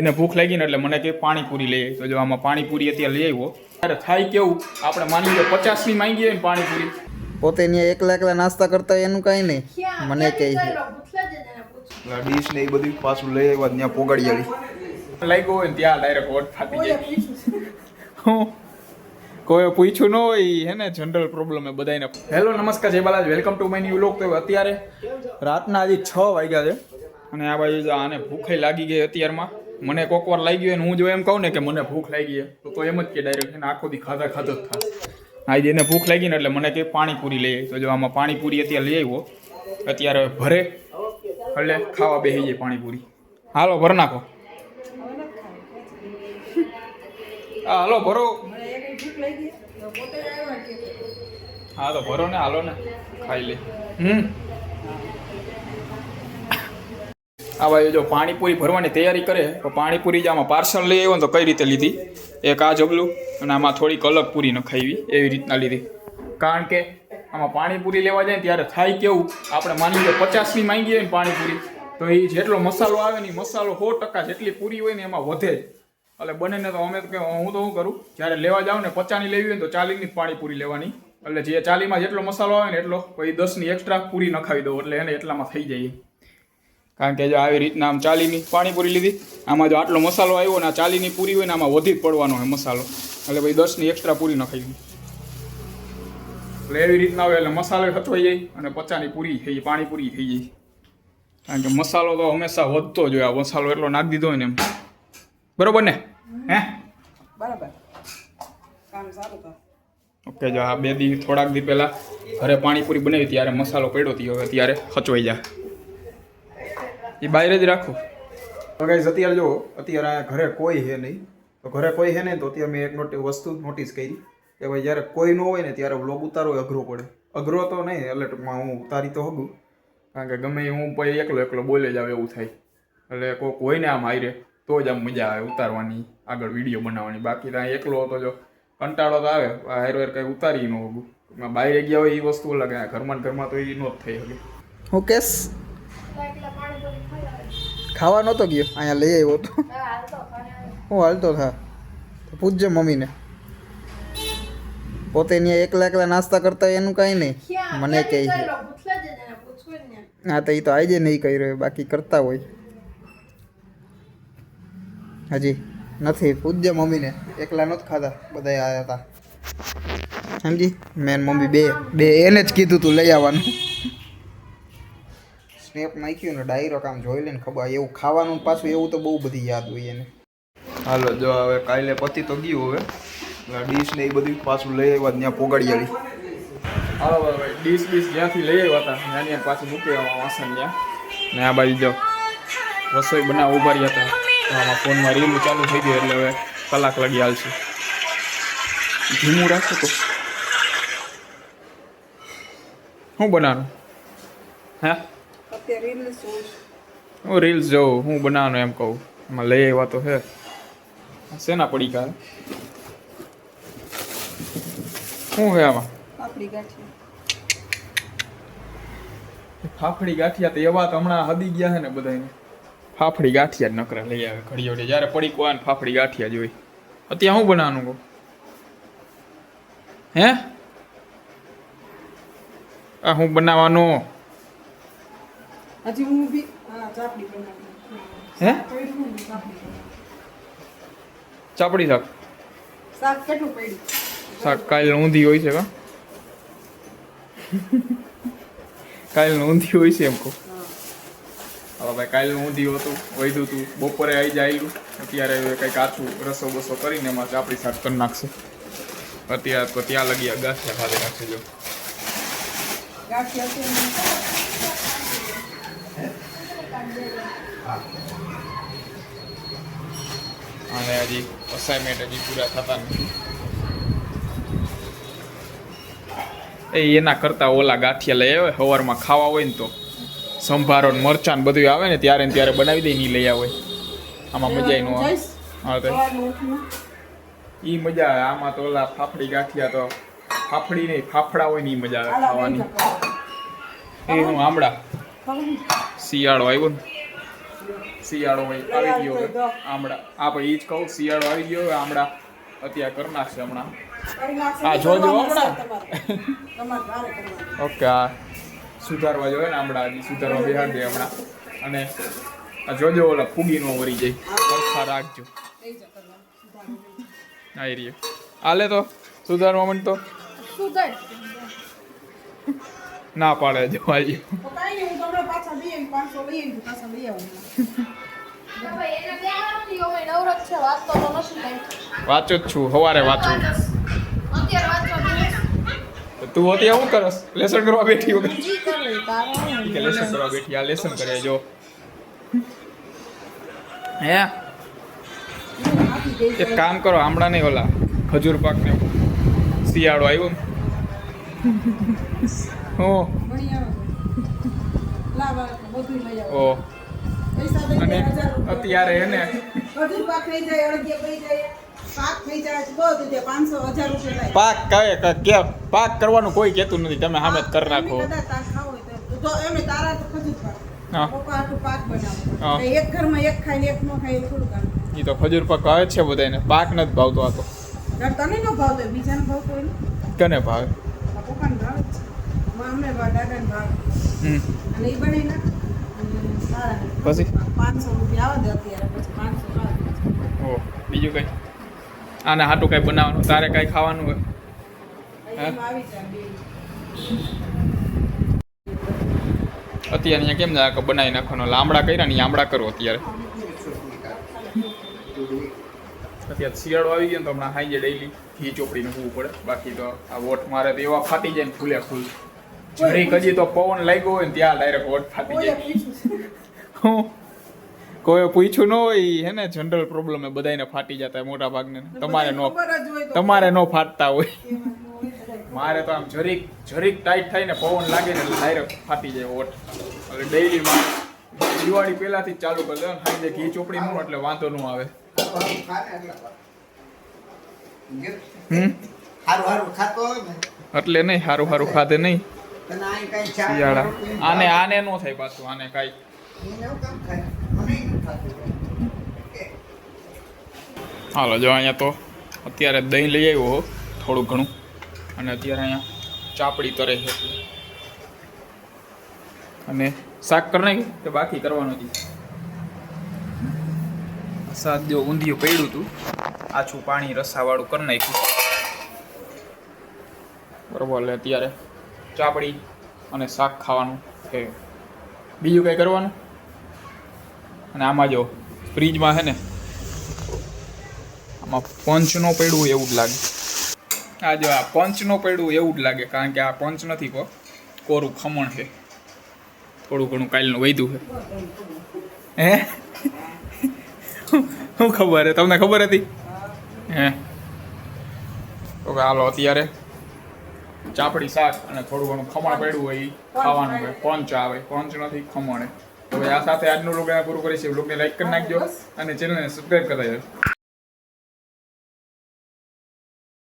એને ભૂખ લાગી ને એટલે મને કે પાણીપુરી લઈ તો જો આમાં પાણીપુરી અત્યારે લઈ આવ્યો. ત્યારે થાય કેવું? આપણે માની લો પચાસની માંગી હોય ને પાણીપુરી. પોતે ત્યાં એકલા એકલા નાસ્તા કરતા હોય એનું કાંઈ નહીં. મને કહે છે. ડીશ ને એ બધું પાછું લઈ આવ્યા ત્યાં પોગાડી આવી લાગ્યો હોય ને ત્યાં ડાયરેક્ટ ઓટ ફાટી જાય. હું. કોઈ પૂછ્યું ન હોય હે ને? જનરલ પ્રોબ્લેમ એ બધાને હેલો નમસ્કાર જય Balaji. Welcome to my new લોક તો અત્યારે રાતના હજી છ વાગ્યા છે. અને આ બાજુ આને ભૂખે લાગી ગઈ અત્યારમાં. મને કોક વાર લાગી ગયો હું જો એમ કહું ને કે મને ભૂખ લાગી છે, તો તો એમ જ કે ડાયરેક્ટ એને આખો દી ખાધા ખાધો જ થાય આજે એને ભૂખ લાગી ને એટલે મને કે પાણીપુરી લઈ આવી. તો જો આમાં પાણીપુરી અત્યારે લઈ આવ્યો. અત્યારે ભરે, એટલે ખાવા બેસી જાય પાણીપુરી. હાલો, ભર નાખો. હાલો, ભરો. હા, તો ભરો ને, હાલો ને. ખાઈ લે. હમ? આ ભાઈ જો પાણીપુરી ભરવાની તૈયારી કરે, તો પાણીપુરી જે આમાં પાર્સલ લઈ આવ્યો ને તો કઈ રીતે લીધી? એક આ જબલું અને આમાં થોડીક અલગ પૂરી નખાવી, એવી રીતના લીધી. કારણ કે આમાં પાણીપુરી લેવા જાય ત્યારે થાય કેવું? આપણે માની લો પચાસની માંગી હોય ને પાણીપુરી, તો એ જેટલો મસાલો આવે ને મસાલો સો ટકા જેટલી પૂરી હોય ને એમાં વધે. એટલે બંનેને તો અમે તો હું તો શું કરું? જ્યારે લેવા જાઉં ને પચાસની લેવી હોય ને તો ચાલીસની જ પાણીપુરી લેવાની. એટલે જે ચાલીમાં જેટલો મસાલો આવે ને એટલો પછી દસની એક્સ્ટ્રા પૂરી નખાવી દઉં, એટલે એને એટલામાં થઈ જાય કારણ કે જો આવી રીતના આમ ચાલીની પાણીપુરી લીધી આમાં જો આટલો મસાલો આવ્યો ને આ ચાલીની પૂરી હોય ને આમાં વધી જ પડવાનો હોય મસાલો. એટલે ભાઈ દસની એક્સ્ટ્રા પૂરી નખાઈ દીધી એટલે એવી રીતના આવે એટલે મસાલો ખચવાઈ જાય અને પચાની પૂરી થઈ જાય પાણીપુરી થઈ જાય. કારણ કે મસાલો તો હંમેશા વધતો જ હોય આ મસાલો એટલો નાખી દીધો હોય ને એમ. બરોબર ને? હે? બરાબર. કામ સારું ઓકે જો આ બે દી થોડાક દી પહેલાં ઘરે પાણીપુરી બનાવી ત્યારે મસાલો પડ્યો હતી હવે ત્યારે ખચવાઈ જાય એ બહાર જ રાખો. તો ગાઈઝ અત્યારે જો અત્યારે આ ઘરે કોઈ છે નહીં. તો ઘરે કોઈ છે નહીં તો અત્યારે મેં એક નોટી વસ્તુ નોટિસ કરી કે ભાઈ જ્યારે કોઈ ન હોય ને ત્યારે વ્લોગ ઉતારવો અઘરો પડે. અઘરો તો નહીં એટલે ટૂંકમાં હું ઉતારી તો હગું. કારણ કે ગમે હું પછી એકલો એકલો બોલે આવે એવું થાય. એટલે કોઈક હોય ને આમ હારે તો જ આમ મજા આવે ઉતારવાની આગળ વીડિયો બનાવવાની. બાકી ત્યાં એકલો હતો જો કંટાળો તો આવે આ હેર વેર કંઈ ઉતારી ન હોગું. બહાર ગયા હોય એ વસ્તુ અલગ આ ઘરમાં ઘરમાં તો એ ન જ થઈ શકે. હું કેસ? ખાવા નહોતો ગયો. અહીંયા લઈ આવ્યો તો હું હાલતો થા. પૂછજે મમ્મીને. પોતે ત્યાં એકલા એકલા નાસ્તા કરતા એનું કાંઈ નહીં. મને કહે હા તો એ તો આજે નહીં રહ્યો બાકી કરતા હોય. હજી નથી પૂછજે મમ્મીને એકલા નહોત ખાધા બધા આવ્યા હતા. સમજી? મેન મમ્મી બે બે એને જ કીધું તું લઈ આવવાનું. સ્નેપ નાખ્યું ને ડાયરો કામ જોઈ લે ને ખબર એવું ખાવાનું પાછું એવું તો બહુ બધી યાદ હોય એને. હાલો જો હવે કાલે પતિ તો ગયું હવે. ડીશ ને એ બધું પાછું લઈ આવ્યા ત્યાં પોગાડી આવી હાલો ભાઈ ડીશ ડીશ જ્યાંથી લઈ આવ્યા હતા ત્યાં ત્યાં પાછું મૂકી આવ્યા વાસણ ત્યાં. ને આ બાજુ જો રસોઈ બનાવવા ઊભા રહ્યા હતા. આમાં ફોનમાં રીલ ચાલુ થઈ ગઈ એટલે હવે કલાક લગી હાલશે. ધીમું રાખો તો. શું બનાવવાનું? હે? અત્યારે રીલ શું હું રીલ્સ જોઉં હું બનાવવાનું એમ કહું. એમાં લઈ આવ્યા તો હે શેના પડી કા શું હે આમાં? પાપડી ગાંઠી ફાફડી ગાંઠિયા તો એવા તો હમણાં હદી ગયા છે ને બધાને ફાફડી ગાંઠિયા જ નકરા લઈ આવે ઘડી વડે જ્યારે પડી કોઈ ને ફાફડી ગાંઠિયા જોઈ. અત્યારે શું બનાવવાનું કહું? હે? આ હું બનાવવાનું? હજી હું બી ચાપડી હે? ચાપડી શાક? શાક કેટલું પડ્યું? શાક કાલે ઊંધી હોય છે કા? કાલે ઊંધી હોય છે એમ કહું. હવે ભાઈ કાલનું ઊંધી હતું વૈધું હતું બપોરે આવી જાય અત્યારે કંઈક કાચું રસો બસો કરીને એમાં ચાપડી શાક કરી નાખશે. અત્યારે તો ત્યાં લગી ગાંઠિયા ખાતે નાખશે જો ગાંઠી હતી અને હજી અસાઇનમેન્ટ હજી પૂરા થતા નથી. એ એના કરતાં ઓલા ગાંઠિયા લઈ આવે સવારમાં ખાવા હોય ને તો સંભારો ને મરચાં ને બધું આવે ને ત્યારે ને ત્યારે બનાવી દઈ નહીં લઈ આવે. આમાં મજા એનું હા તો ઈ મજા આવે. આમાં તો ઓલા ફાફડી ગાંઠિયા તો ફાફડી નહીં ફાફડા હોય ને એ મજા આવે ખાવાની. એનું એ હું આમળા. શિયાળો આવ્યો ને? શિયાળો હોય આવી ગયો હવે. આમળા. આ ભાઈ જ કહું શિયાળો આવી ગયો હવે આમળા અત્યારે કરી નાખશે હમણાં. હા આ જોજો હમણાં. ઓકે આ સુધારવા જોઈએ ને હમણાં હજી સુધારવા બેહાડ દે હમણાં. અને આ જોજો ઓલા ફૂગી નો વરી જાય. સરખા રાખજો. આવી રહ્યો. હાલે તો સુધારવા મને તો. થાય? ના પાડે જો આવી. વાંચો જ છું સવારે વાંચું. તો તું અત્યારે શું કરસ? લેસન કરવા બેઠી વગર લેસન. કરવા બેઠી આ લેસન કરે જો. હે? એક કામ કરો હમણાં નહીં ઓલા ખજૂર પાક ને શિયાળો આવ્યો ને. ઓ. ઓ. અને. અત્યારે એને બધું પાક થઈ જાય જાય કહે કે પાક કરવાનું કોઈ કહેતું નથી. તમે સામે કરી નાખો. એ તો ખજૂર પાક આવે છે બધાને પાક નથી ભાવતો આ તો. તને ભાવતો બીજાને ભાવતો કને ભાવે. દાદાને ભાવે. અને એ ને. પછી? પાંચસો રૂપિયા આવે અત્યારે પછી પાંચસો આવે ઓ બીજું કઈ? આને હાટું કઈ બનાવવાનું? તારે કઈ ખાવાનું હોય? જાય અત્યારે અહીંયા કેમ જાય? કે બનાવી નાખવાનો. લાંબડા કર્યા ને ઈ કરો અત્યારે. અત્યારે શિયાળો આવી ગયો ને તો હમણાં હાઈ ડેઈલી ઘી ચોપડીને હોવું પડે. બાકી તો આ વોટ મારે તો એવા ફાટી જાય ને ફૂલે ફૂલ. જરીક કજી તો પવન લાગ્યો હોય ને ત્યાં ડાયરેક્ટ વોટ ફાટી જાય. હું? કોઈ પૂછ્યું ન હોય ઈ હે ને જનરલ પ્રોબ્લેમ એ બધાને ફાટી જતા મોટા ભાગને. તમારે નો તમારે નો ફાટતા હોય. મારે તો આમ જરીક જરીક ટાઈટ થાય ને પવન લાગે ને ડાયરેક્ટ ફાટી જાય વોટ. એટલે ડેઈલી માં દિવાળી પહેલાથી જ ચાલુ કરી દેવાનું ને સાંજે ઘી ચોપડી નું એટલે વાંધો ન આવે. ખાતો એટલે નહીં સારું સારું ખાધે નહીં. શિયાળા. આને આને નો થાય પાછું આને કાંઈ. હાલો જો અહીંયા તો અત્યારે દહીં લઈ આવ્યો હો થોડું ઘણું. અને અત્યારે અહીંયા ચાપડી તરે છે. અને શાક કરી નાખ્યું કે બાકી કરવાનું હતી? સાત દિવસ ઊંધિયું પડ્યું હતું. આછું પાણી રસાવાળું કરી નાખ્યું. બરોબર એટલે અત્યારે ચાપડી અને શાક ખાવાનું છે. બીજું કંઈ કરવાનું? અને આમાં જો ફ્રીજમાં છે ને, આમાં પંચ ન પડ્યું એવું જ લાગે. આ જો આ પંચ ન પડ્યું એવું જ લાગે, કારણ કે આ પંચ નથી કો કોરું ખમણ છે. થોડું ઘણું કાલનું વૈધું છે. હે? શું ખબર હે? તમને ખબર હતી? હે? તો હાલો, અત્યારે ચાપડી શાક અને થોડું ઘણું ખમણ પડ્યું હોય ખાવાનું હોય. પંચ. આવે. પંચ નથી ખમણ. તો આ સાથે આજનું લોક પૂરું કરીશું લોકોને લાઈક કરી નાખજો અને ચેનલને સબસ્ક્રાઈબ કરી દેજો